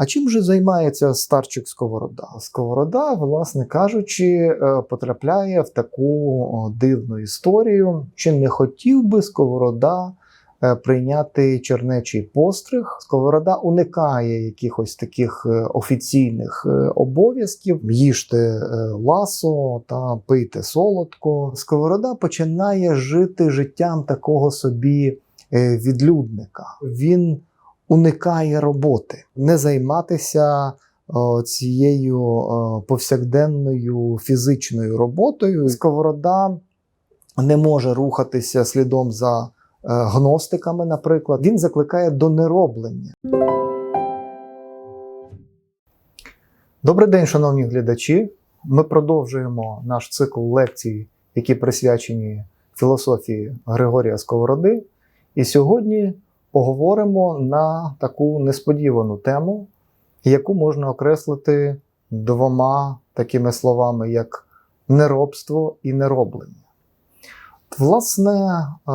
А чим же займається старчик Сковорода? Сковорода, власне кажучи, е, потрапляє в таку дивну історію. Чи не хотів би Сковорода е, прийняти чернечий постриг? Сковорода уникає якихось таких е, офіційних обов'язків. Їжте ласо та пийте солодко. Сковорода починає жити життям такого собі відлюдника. Він уникає роботи, не займатися о, цією о, повсякденною фізичною роботою. Сковорода не може рухатися слідом за е, гностиками, наприклад. Він закликає до нероблення. Добрий день, шановні глядачі. Ми продовжуємо наш цикл лекцій, які присвячені філософії Григорія Сковороди. І сьогодні поговоримо на таку несподівану тему, яку можна окреслити двома такими словами, як неробство і нероблення. Власне, е,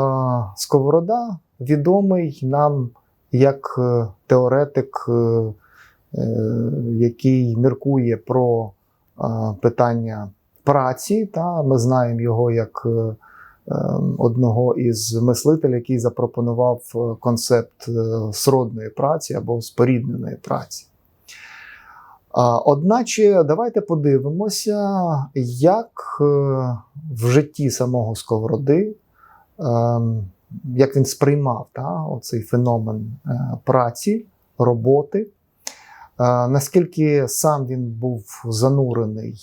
Сковорода відомий нам як е, теоретик, е, який міркує про питання праці. Та ми знаємо його як одного із мислителів, який запропонував е, концепт е, сродної праці або спорідненої праці. Одначе давайте подивимося, як е, в житті самого Сковороди, ем, як він сприймав та, оцей феномен праці, роботи, наскільки сам він був занурений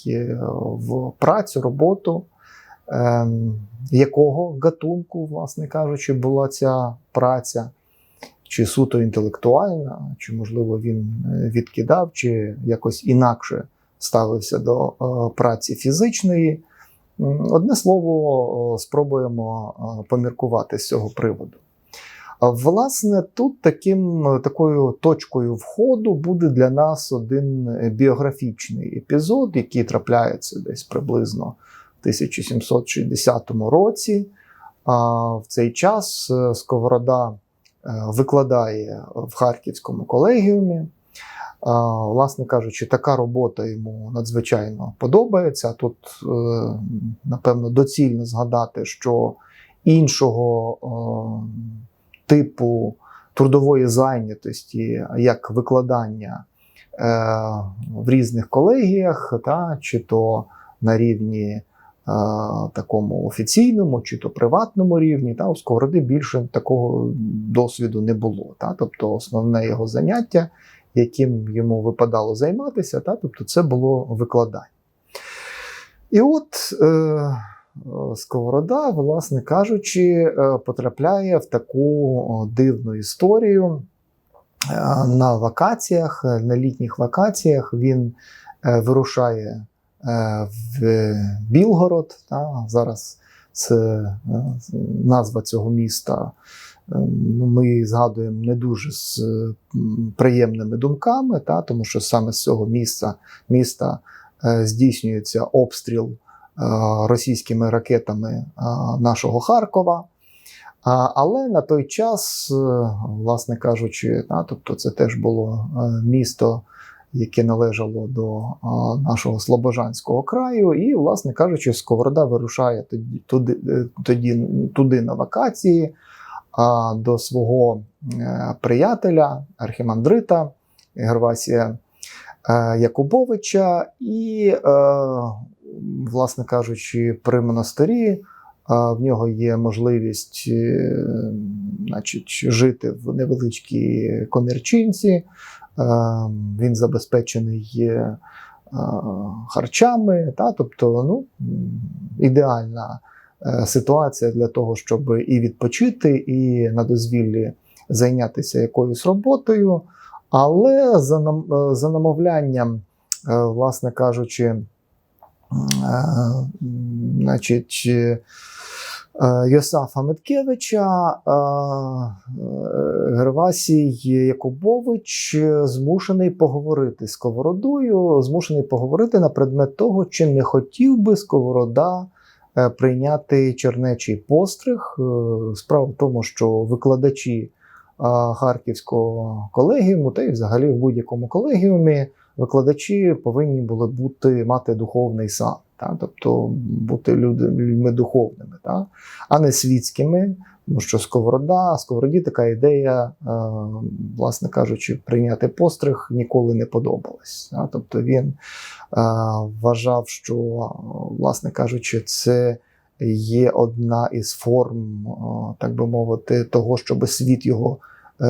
в працю, роботу, ем, якого гатунку, власне кажучи, була ця праця, чи суто інтелектуальна, чи, можливо, він е, відкидав, чи якось інакше ставився до е, праці фізичної. Одне слово, спробуємо е, поміркувати з цього приводу. Власне, тут таким, такою точкою входу буде для нас один біографічний епізод, який трапляється десь приблизно 1760 році. В цей час е, Сковорода е, викладає в Харківському колегіумі. Власне кажучи, така робота йому надзвичайно подобається. Тут, е, напевно, доцільно згадати, що іншого типу трудової зайнятості, як викладання в різних колегіях, та, чи то на рівні такому офіційному, чи то приватному рівні, та, у Сковороди більше такого досвіду не було. Та, тобто основне його заняття яким йому випадало займатися, та, тобто це було викладання. І от е, е, Сковорода, власне кажучи, е, потрапляє в таку дивну історію. Е, На вакаціях, е, на літніх вакаціях він е, вирушає е, в Білгород. Та, зараз це е, назва цього міста е, ну, ми згадуємо не дуже з е, приємними думками, та, тому що саме з цього міста е, здійснюється обстріл е, російськими ракетами е, нашого Харкова. Але на той час, е, власне кажучи, тобто це теж було е, місто, яке належало до нашого Слобожанського краю, і, власне кажучи, Сковорода вирушає тоді, туди, е, тоді, туди на вакації а, до свого е, приятеля, архімандрита Гервасія е, Якубовича, і, власне кажучи, при монастирі в нього є можливість значить, жити в невеличкій комірчинці. Е, Він забезпечений е, харчами, та, тобто ну, ідеальна е, ситуація для того, щоб і відпочити, і на дозвіллі зайнятися якоюсь роботою. Але за, нам, за намовлянням, власне кажучи, значить, Йосафа Миткевича, е, е, Гервасій Якубович е, змушений поговорити з Сковородою, змушений поговорити на предмет того, чи не хотів би Сковорода е, прийняти чернечий постриг. Е, Справа в тому, що викладачі е, Харківського колегіуму, та й взагалі в будь-якому колегіумі викладачі повинні були бути мати духовний сан, та, тобто бути людьми духовними, та, а не світськими. Тому що сковорода, сковороді така ідея, е, власне кажучи, прийняти постриг ніколи не подобалась. Тобто він е, вважав, що, власне кажучи, це є одна із форм, о, так би мовити, того, щоб світ його е,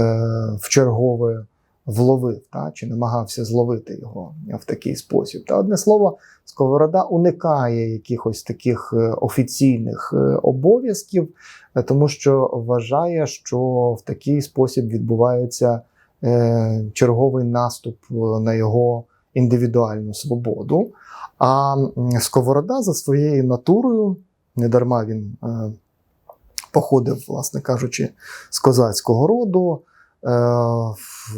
в чергове вловив, та, чи намагався зловити його в такий спосіб. Та одне слово, Сковорода уникає якихось таких е, офіційних е, обов'язків, е, тому що вважає, що в такий спосіб відбувається черговий наступ на його індивідуальну свободу. А Сковорода за своєю натурою, недарма він походив, власне кажучи, з козацького роду. Е,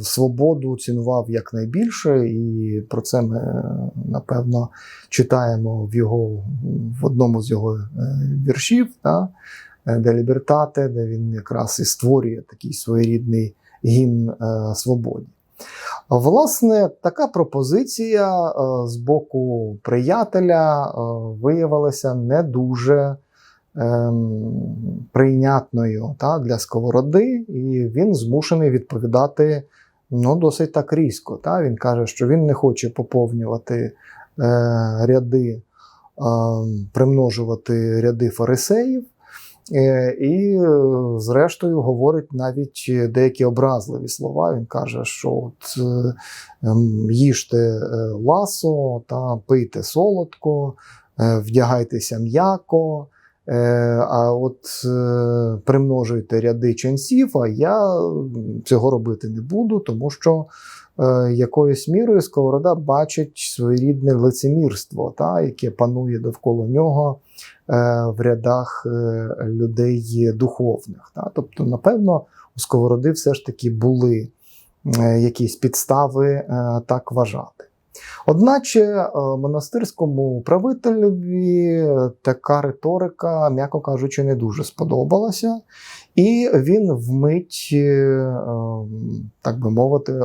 Свободу цінував якнайбільше, і про це ми, е, напевно, читаємо в його в одному з його е, віршів, е, де Лібертате, де він якраз і створює такий своєрідний гімн свободі. Власне, така пропозиція з боку приятеля виявилася не дуже прийнятною та, для сковороди, і він змушений відповідати ну, досить так різко. Та. Він каже, що він не хоче поповнювати е, ряди, е, примножувати ряди фарисеїв. Е, І, е, зрештою, говорить навіть деякі образливі слова. Він каже, що от, е, ем, їжте ласо та пийте солодко, вдягайтеся м'яко, а от е, примножуйте ряди ченців, а я цього робити не буду, тому що е, якоюсь мірою Сковорода бачить своєрідне лицемірство, та, яке панує довкола нього е, в рядах е, людей духовних. Та. Тобто, напевно, у Сковороди все ж таки були е, якісь підстави е, так вважати. Одначе е, монастирському правителеві така риторика, м'яко кажучи, не дуже сподобалася, і він вмить, е, так би мовити,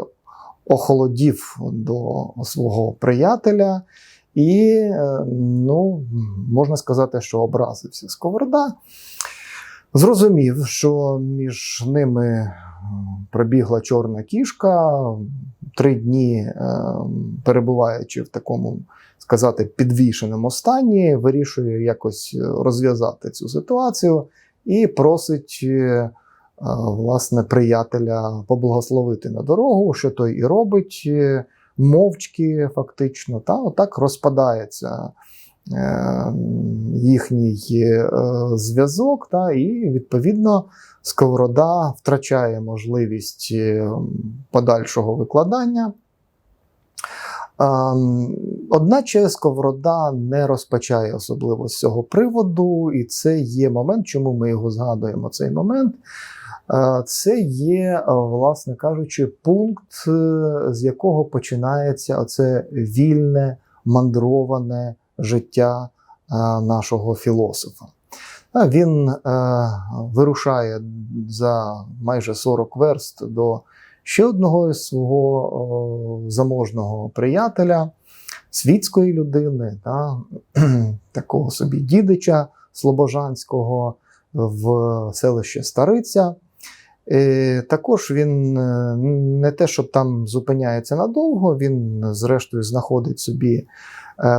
охолодів до свого приятеля, і, е, ну, можна сказати, що образився Сковорода. Зрозумів, що між ними е, пробігла чорна кішка, три дні е, перебуваючи в такому, сказати, підвішеному стані, вирішує якось розв'язати цю ситуацію і просить е, е, власне приятеля поблагословити на дорогу, що той і робить е, мовчки, фактично, та отак розпадається е, їхній е, зв'язок, та, і відповідно Сковорода втрачає можливість е, подальшого викладання. Одначе Сковорода не розпочає особливо з цього приводу, і це є момент, чому ми його згадуємо. Цей момент Е, це є, е, власне кажучи, пункт, е, з якого починається оце вільне, мандроване життя е, нашого філософа. Він е, вирушає за майже 40 верст до ще одного із свого заможного приятеля, світської людини, такого собі дідича Слобожанського в селище Стариця. Е, Також він е, не те, щоб там зупиняється надовго, він, зрештою, знаходить собі е,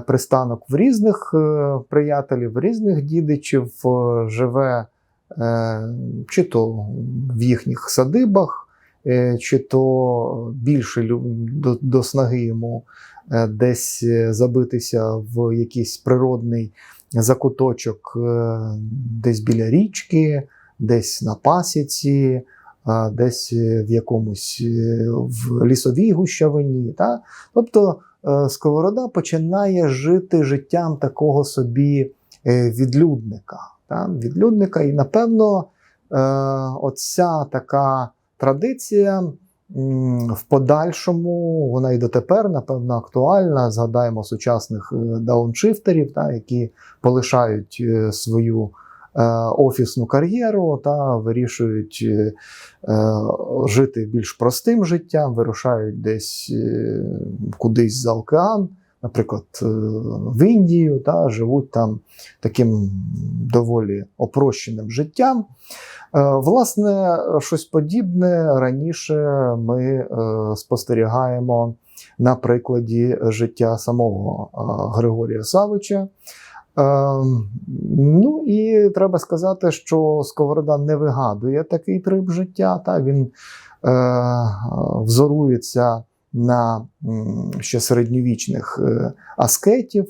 пристанок в різних е, приятелів, в різних дідичів, е, живе е, чи то в їхніх садибах, е, чи то більше до, до снаги йому е, десь е, забитися в якийсь природний закуточок, е, десь біля річки, десь на пасіці, десь е, в якомусь е, в лісовій гущавині. Та? Тобто е, Сковорода починає жити життям такого собі е, відлюдника. Відлюдника, і напевно, е, оця така традиція. В подальшому вона і дотепер, напевно, актуальна. Згадаємо сучасних е, дауншифтерів, які полишають е, свою офісну кар'єру та вирішують е, жити більш простим життям, вирушають десь е, кудись за океан, наприклад, е, в Індію, та живуть там таким доволі опрощеним життям. Е, Власне, щось подібне раніше ми е, спостерігаємо на прикладі життя самого е, Григорія Савича. Е, Ну і треба сказати, що Сковорода не вигадує такий трип життя. Та він е, взорується на ще середньовічних е, аскетів,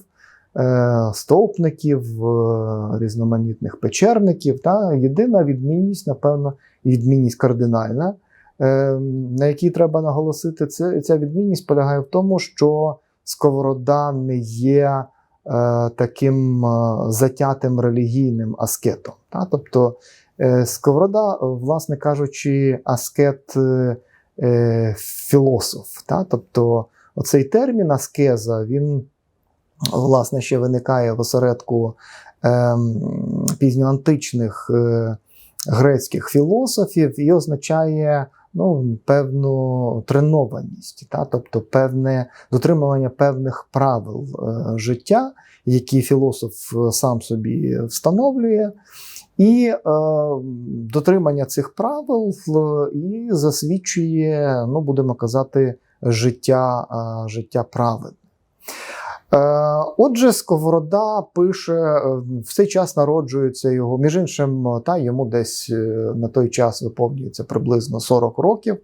е, стовпників, е, різноманітних печерників. Та єдина відмінність, напевно, відмінність кардинальна, е, на якій треба наголосити, це ця відмінність полягає в тому, що Сковорода не є е, таким е, затятим релігійним аскетом. Та? Тобто е, Сковорода, е, власне кажучи, аскет е, е, філософ. Та? Тобто оцей термін аскеза, він власне ще виникає в осередку е, пізньоантичних е, грецьких філософів і означає ну, певну тренованість, та? тобто певне дотримування певних правил е, життя, які філософ е, сам собі встановлює. І е, дотримання цих правил е, і засвідчує, ну будемо казати, життя, е, життя праведне. Е, Отже, Сковорода пише, е, в цей час народжується його, між іншим, та йому десь е, на той час виповнюється приблизно 40 років.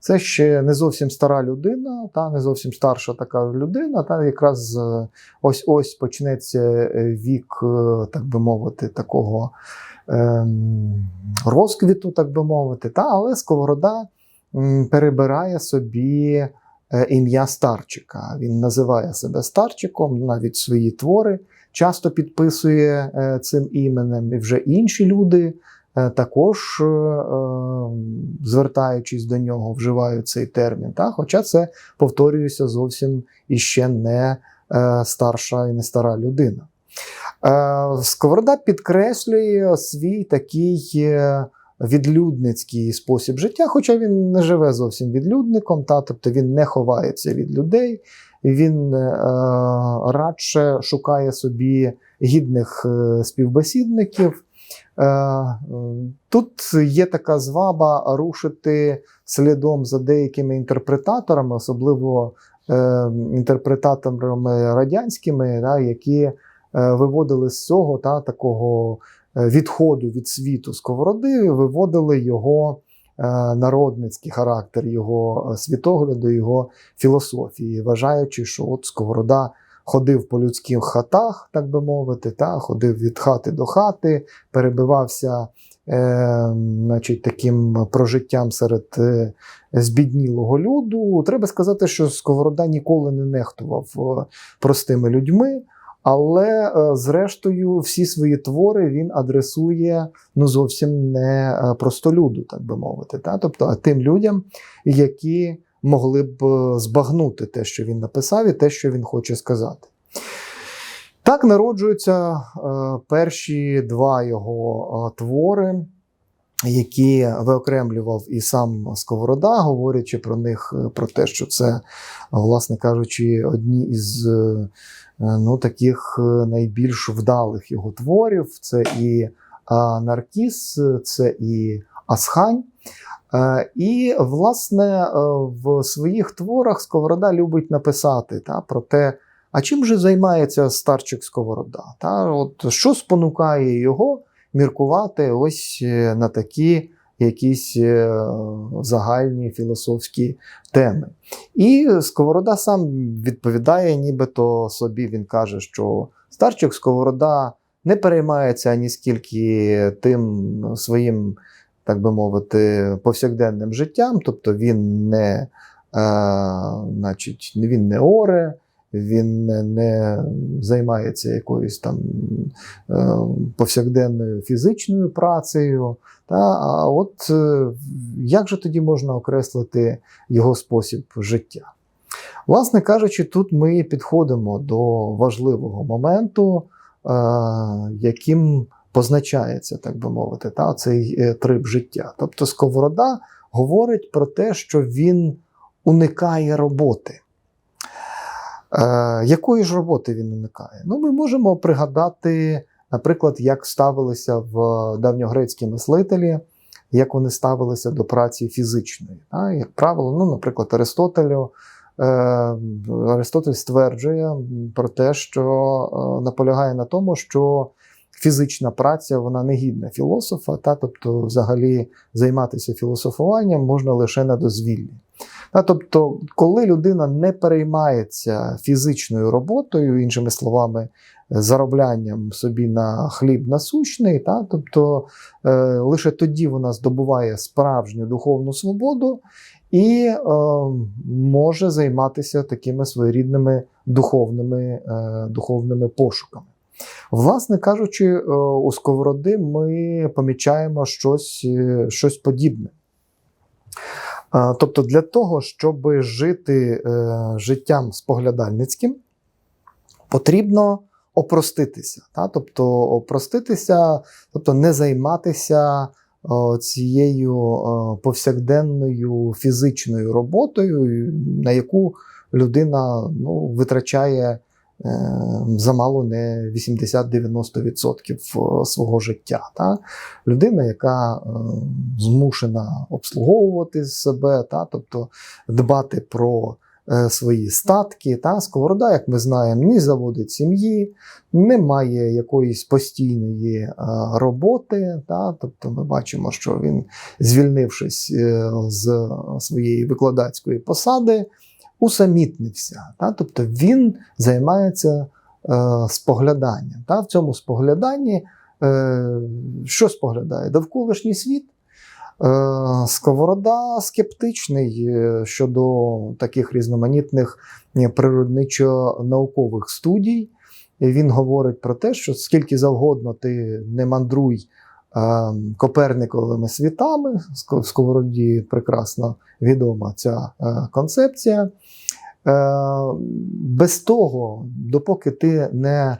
Це ще не зовсім стара людина, та не зовсім старша така людина. Та якраз е, ось ось почнеться е, вік, е, так би мовити, такого ем, розквіту, так би мовити. Та, але Сковорода перебирає собі е, ім'я старчика. Він називає себе старчиком, навіть свої твори часто підписує е, цим іменем, і вже інші люди. е, Також, е, е, звертаючись до нього, вживають цей термін. Та? Хоча це, повторююся, зовсім іще не е, старша і не стара людина. Е, Сковорода підкреслює свій такий е, відлюдницький спосіб життя, хоча він не живе зовсім відлюдником, та, тобто він не ховається від людей, він е, радше шукає собі гідних е, співбесідників. Е, Тут є така зваба рушити слідом за деякими інтерпретаторами, особливо е, інтерпретаторами радянськими, які е, виводили з цього та, такого відходу від світу сковороди, виводили його е, народницький характер, його е, світогляду, його філософії, вважаючи, що от сковорода ходив по людських хатах, так би мовити, та, ходив від хати до хати, перебивався е, значить, таким прожиттям серед е, збіднілого люду. Треба сказати, що Сковорода ніколи не нехтував е, простими людьми. Але, е, зрештою, всі свої твори він адресує ну, зовсім не е, простолюду, так би мовити. Та? Тобто тим людям, які могли б е, збагнути те, що він написав, і те, що він хоче сказати. Так народжуються перші два його твори, які виокремлював і сам Сковорода, говорячи про них, про те, що це, власне кажучи, одні із ну, таких е, найбільш вдалих його творів. Це і Наркіс, це і Асхань. Е, І, власне, е, в своїх творах Сковорода любить написати та, про те, а чим же займається старчик Сковорода? Та, от, Що спонукає його міркувати ось е, на такі якісь е, загальні філософські теми. І Сковорода сам відповідає, нібито собі він каже, що старчик Сковорода не переймається ані скільки тим своїм, так би мовити, повсякденним життям, тобто він не, е, значить, він не оре. Він не, не займається якоюсь там е, повсякденною фізичною працею. Та, а от е, як же тоді можна окреслити його спосіб життя? Власне кажучи, тут ми підходимо до важливого моменту, е, яким позначається, так би мовити, та, цей е, трип життя. Тобто Сковорода говорить про те, що він уникає роботи. Е, якої ж роботи він уникає? Ну, ми можемо пригадати, наприклад, як ставилися в давньогрецькі мислителі, як вони ставилися до праці фізичної. Та? Як правило, ну, наприклад, Аристотелю. Е, Аристотель стверджує про те, що е, наполягає на тому, що фізична праця вона не гідна філософа, та, тобто, взагалі, займатися філософуванням можна лише на дозвіллі. Та, тобто, коли людина не переймається фізичною роботою, іншими словами, зароблянням собі на хліб насущний, та, тобто е, лише тоді вона здобуває справжню духовну свободу і е, може займатися такими своєрідними духовними, е, духовними пошуками. Власне кажучи, е, у Сковороди ми помічаємо щось, е, щось подібне. Е, Тобто, для того, щоб жити життям споглядальницьким, потрібно опроститися. Та? Тобто, опроститися, тобто не займатися о, цією о, повсякденною фізичною роботою, на яку людина ну, витрачає е, замало не 80-90% свого життя. Та? Людина, яка е, змушена обслуговувати себе, та? тобто дбати про свої статки. Та? Сковорода, як ми знаємо, не заводить сім'ї, не має якоїсь постійної е, роботи. Та? Тобто ми бачимо, що він, звільнившись е, з своєї викладацької посади, усамітнився. Та? Тобто він займається е, спогляданням. Та? В цьому спогляданні е, що споглядає? Довколишній світ. Е, Сковорода скептичний е, щодо таких різноманітних е, природничо-наукових студій. Він говорить про те, що скільки завгодно ти не мандруй Коперниковими світами, Ско- Сковороді прекрасно відома ця концепція. Без того, допоки ти не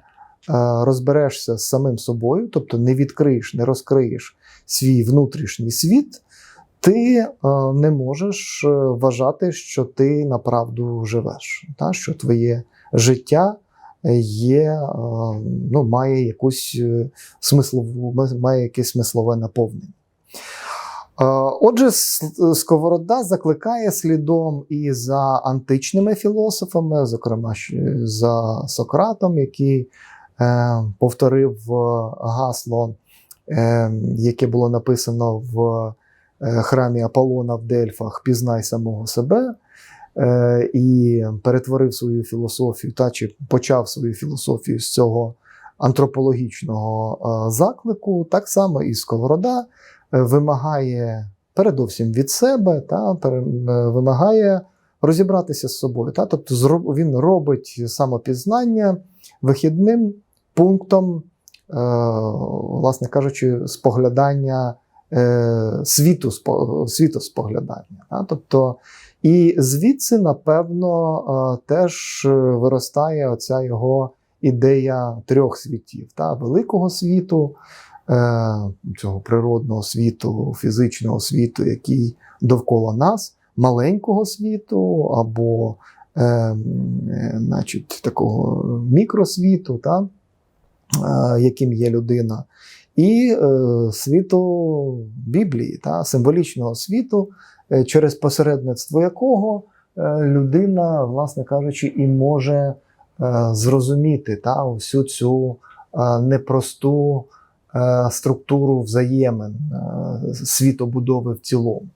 розберешся з самим собою, тобто не відкриєш, не розкриєш свій внутрішній світ, ти е, не можеш е, вважати, що ти направду живеш, та? що твоє життя є, е, ну, має якусь е, смислову, має якесь смислове наповнення. Е, Отже, Сковорода закликає слідом і за античними філософами, зокрема за Сократом, який е, повторив е, гасло, е, яке було написано в е, храмі Аполлона в Дельфах Пізнай самого себе. е, І перетворив свою філософію, та чи почав свою філософію з цього антропологічного е, заклику, так само і Сковорода е, вимагає передовсім від себе, та, е, вимагає розібратися з собою. Та, тобто він робить самопізнання вихідним пунктом, е, власне кажучи, споглядання е, світу, спо- світоспоглядання. Та, тобто, і звідси, напевно, е, теж виростає оця його ідея трьох світів: та, великого світу, цього природного світу, фізичного світу, який довкола нас, маленького світу або е, е, значить, такого мікросвіту, та, яким є людина, і е, світу Біблії, та, символічного світу, е, через посередництво якого е, людина, власне кажучи, і може е, зрозуміти та, всю цю е, непросту е, структуру взаємин е, світобудови в цілому.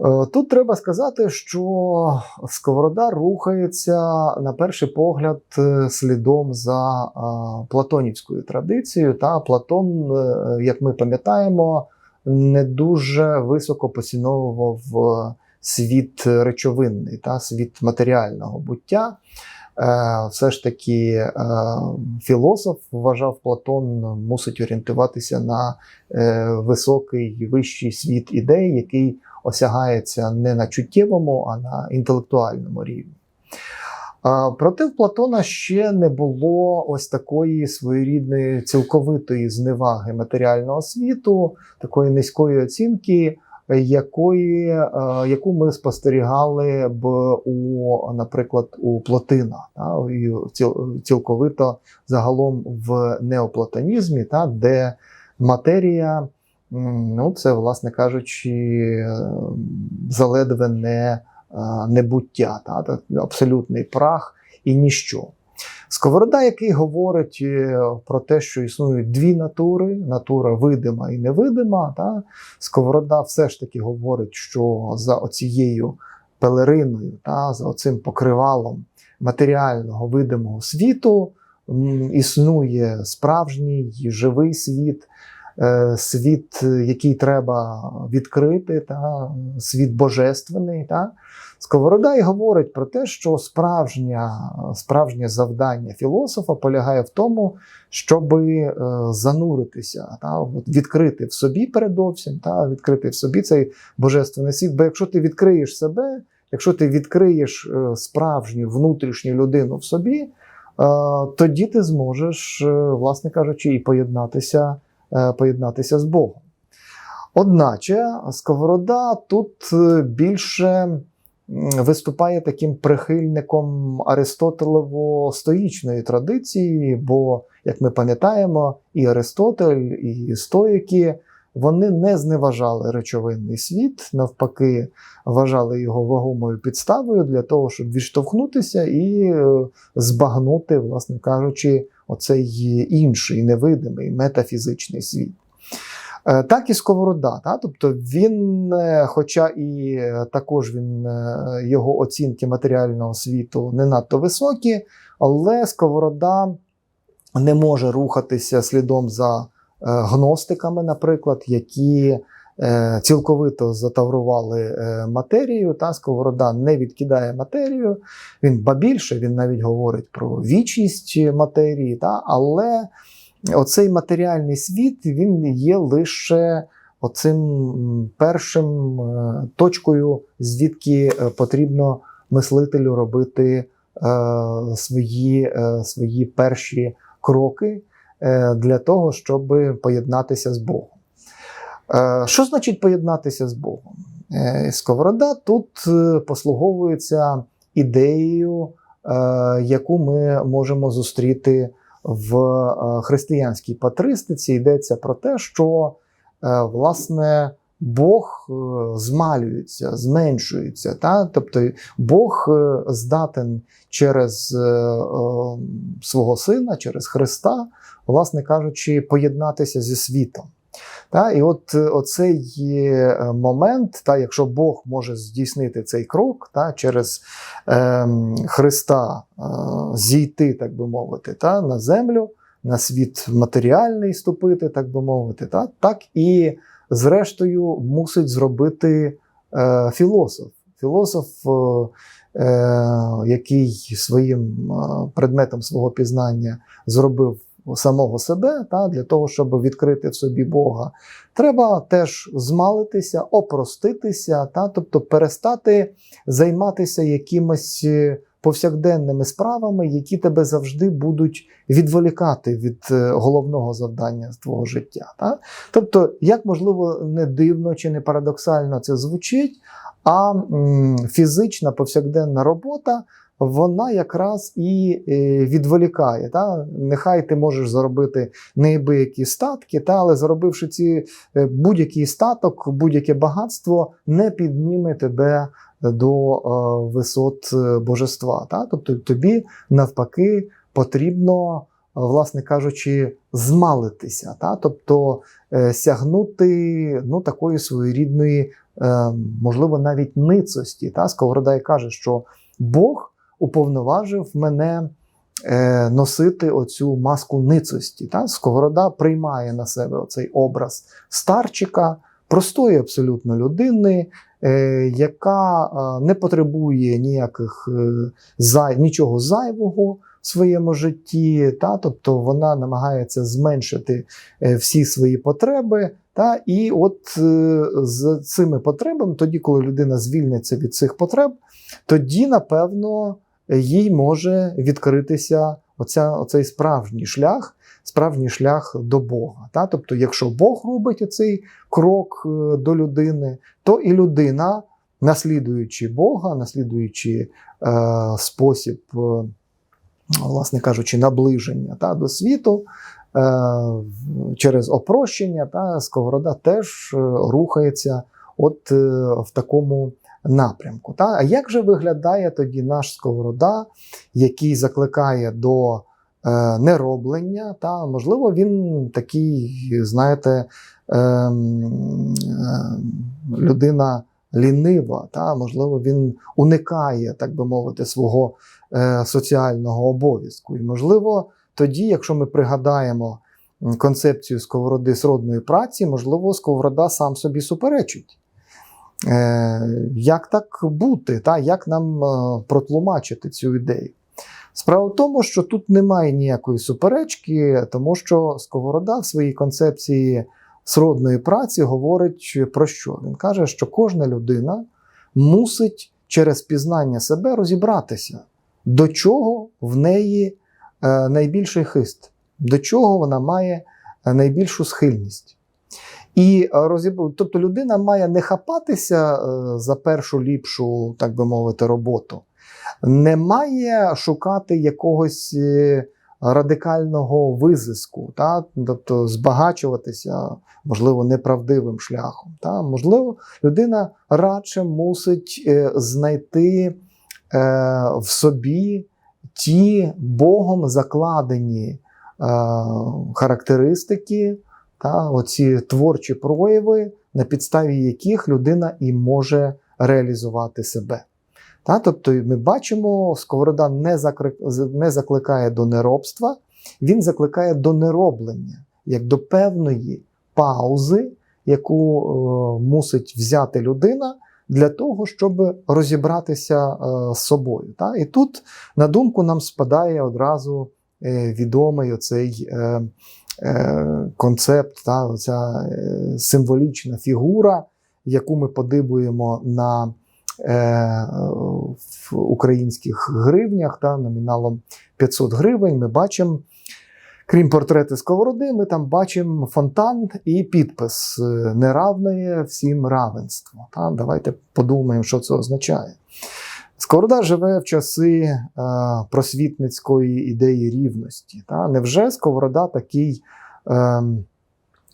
Е, Тут треба сказати, що Сковорода рухається на перший погляд е, слідом за е, платонівською традицією. Та Платон, як ми пам'ятаємо, не дуже високо поціновував світ речовинний, та світ матеріального буття. Все ж таки філософ вважав Платон мусить орієнтуватися на високий вищий світ ідей, який осягається не на чуттєвому, а на інтелектуальному рівні. Проте в Платона ще не було ось такої своєрідної цілковитої зневаги матеріального світу, такої низької оцінки, якої, яку ми спостерігали б у, наприклад, у Плотина, та, цілковито загалом в неоплатонізмі, та, де матерія, ну, це, власне кажучи, е, заледве не е, небуття, та, абсолютний прах і ніщо. Сковорода, який говорить е, про те, що існують дві натури: натура видима і невидима. Та, Сковорода все ж таки говорить, що за оцією пелериною, та, за оцим покривалом матеріального видимого світу існує справжній живий світ, світ, е, який треба відкрити, та, світ божественний. Та. Сковорода і говорить про те, що справжня, справжнє завдання філософа полягає в тому, щоб е, зануритися, та, відкрити в собі передовсім, та, відкрити в собі цей божественний світ. Бо якщо ти відкриєш себе, якщо ти відкриєш е, справжню внутрішню людину в собі, тоді ти зможеш, власне кажучи, і поєднатися, поєднатися з Богом. Одначе Сковорода тут е, більше виступає таким прихильником Аристотелево-стоїчної традиції, бо, як ми пам'ятаємо, і Аристотель, і стоїки вони не зневажали речовинний світ, навпаки, вважали його вагомою підставою для того, щоб відштовхнутися і е, збагнути, власне кажучи, оцей інший невидимий метафізичний світ. Е, Так і Сковорода, та? тобто він, е, хоча і е, також він, його оцінки матеріального світу не надто високі, але Сковорода не може рухатися слідом за гностиками, наприклад, які цілковито затаврували е, матерію. Та Сковорода не відкидає матерію. Він ба більше, він навіть говорить про вічність матерії, та? але оцей матеріальний світ він є лише оцим першим е, точкою, звідки е, потрібно мислителю робити е, свої, е, свої перші кроки е, для того, щоб поєднатися з Богом. Е, Що значить поєднатися з Богом? Е, Сковорода тут е, послуговується ідеєю, яку ми можемо зустріти в християнській патристиці. Йдеться про те, що власне Бог змалюється, зменшується. Та? Тобто Бог здатен через свого сина, через Христа, власне кажучи, поєднатися зі світом. Та, і от е, оцей е, момент, та, якщо Бог може здійснити цей крок та, через е, Христа е, зійти, так би мовити, та, на землю, на світ матеріальний ступити, так би мовити, та, так і зрештою мусить зробити е, філософ. Філософ, е, е, який своїм предметом свого пізнання зробив самого себе, та, для того, щоб відкрити в собі Бога, треба теж змалитися, опроститися, та, тобто перестати займатися якимось е, повсякденними справами, які тебе завжди будуть відволікати від е, головного завдання твого життя. Та? Тобто, як можливо, не дивно чи не парадоксально це звучить, а м, фізична повсякденна робота вона якраз і е, відволікає. Та? Нехай ти можеш заробити неабиякі статки, та? але заробивши ці е, будь-який статок, будь-яке багатство не підніме тебе до е, висот божества. Та? Тобто тобі навпаки потрібно, власне кажучи, змалитися, та? тобто сягнути ну, такої своєрідної, можливо, навіть ницості. Та? Сковорода й каже, що Бог уповноважив мене е, носити оцю маску ницості. Та? Сковорода приймає на себе оцей образ старчика, простої абсолютно людини, е, яка не потребує ніяких е, зай, нічого зайвого в своєму житті. Та? Тобто вона намагається зменшити е, всі свої потреби. Та? І от е, з цими потребами, тоді, коли людина звільниться від цих потреб, тоді, напевно, їй може відкритися оця, оцей справжній шлях, справжній шлях до Бога. Та? Тобто, якщо Бог робить оцей крок е, до людини, то і людина, наслідуючи Бога, наслідуючи е, спосіб, е, власне кажучи, наближення та, до світу. е, Через опрощення та сковорода теж е, рухається от в такому напрямку. Та? А як же виглядає тоді наш сковорода, який закликає до е, нероблення? Та? Можливо, він такий, знаєте, ем, е, людина лінива, та? можливо, він уникає, так би мовити, свого е, соціального обов'язку. І, можливо, тоді, якщо ми пригадаємо концепцію сковороди сродної праці, можливо, сковорода сам собі суперечить. Е, як так бути? Та? Як нам е, протлумачити цю ідею? Справа в тому, що тут немає ніякої суперечки, тому що Сковорода в своїй концепції сродної праці говорить про що? Він каже, що кожна людина мусить через пізнання себе розібратися, до чого в неї е, найбільший хист, до чого вона має найбільшу схильність. І е, тобто людина має не хапатися е, за першу ліпшу, так би мовити, роботу, не має шукати якогось е, радикального визиску, та? тобто збагачуватися, можливо, неправдивим шляхом. Та? Можливо, людина радше мусить знайти в собі ті Богом закладені характеристики, та, оці творчі прояви, на підставі яких людина і може реалізувати себе. Та, тобто ми бачимо, Сковорода не, не закликає до неробства, він закликає до нероблення, як до певної паузи, яку е, мусить взяти людина для того, щоб розібратися е, з собою. Та? І тут, на думку, нам спадає одразу е, відомий оцей е, концепт, та, оця е, символічна фігура, яку ми подибуємо на е, в українських гривнях та номіналом 500 гривень. Ми бачимо, крім портрети сковороди, ми там бачимо фонтан і підпис е, неравне всім равенство. Та? Давайте подумаємо, що це означає. Сковорода живе в часи е, просвітницької ідеї рівності. Та? Невже Сковорода такий, е,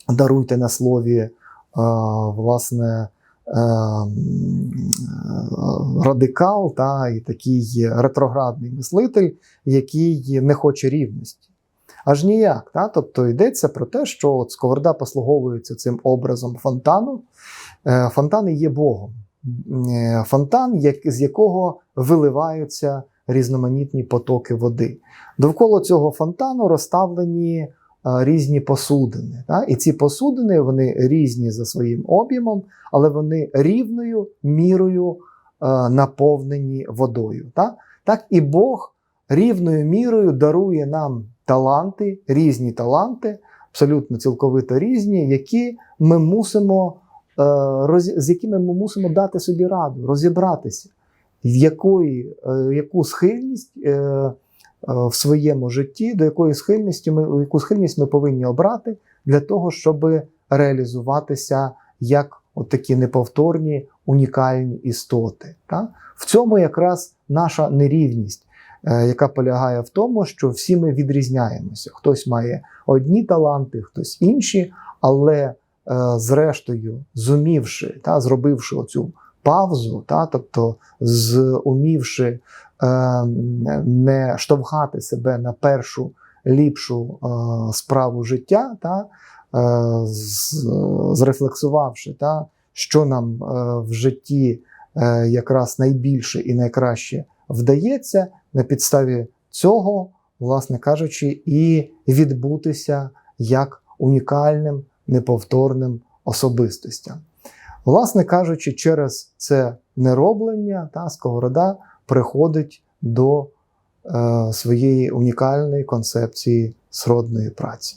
даруйте на слові, е, власне, е, радикал та, і такий ретроградний мислитель, який не хоче рівності? Аж ніяк. Та? Тобто йдеться про те, що от Сковорода послуговується цим образом фонтану. Е, Фонтан є Богом. Е, Фонтан, як, з якого виливаються різноманітні потоки води. Довкола цього фонтану розставлені е, різні посудини. Та? І ці посудини вони різні за своїм об'ємом, але вони рівною мірою е, наповнені водою. Та? Так і Бог рівною мірою дарує нам таланти, різні таланти, абсолютно цілковито різні, які ми мусимо, з якими ми мусимо дати собі раду, розібратися, в якої, е, яку схильність е, е, в своєму житті, до якої схильності ми, яку схильність ми повинні обрати для того, щоб реалізуватися як от такі неповторні унікальні істоти. Та? В цьому якраз наша нерівність, е, яка полягає в тому, що всі ми відрізняємося. Хтось має одні таланти, хтось інші, але е, зрештою, зумівши та зробивши оцю паузу, та, тобто зумівши е, не штовхати себе на першу ліпшу е, справу життя, та, е, зрефлексувавши, та, що нам е, в житті е, якраз найбільше і найкраще вдається, на підставі цього, власне кажучи, і відбутися як унікальним, неповторним особистостям. Власне кажучи, через це нероблення та сковорода приходить до е, своєї унікальної концепції сродної праці.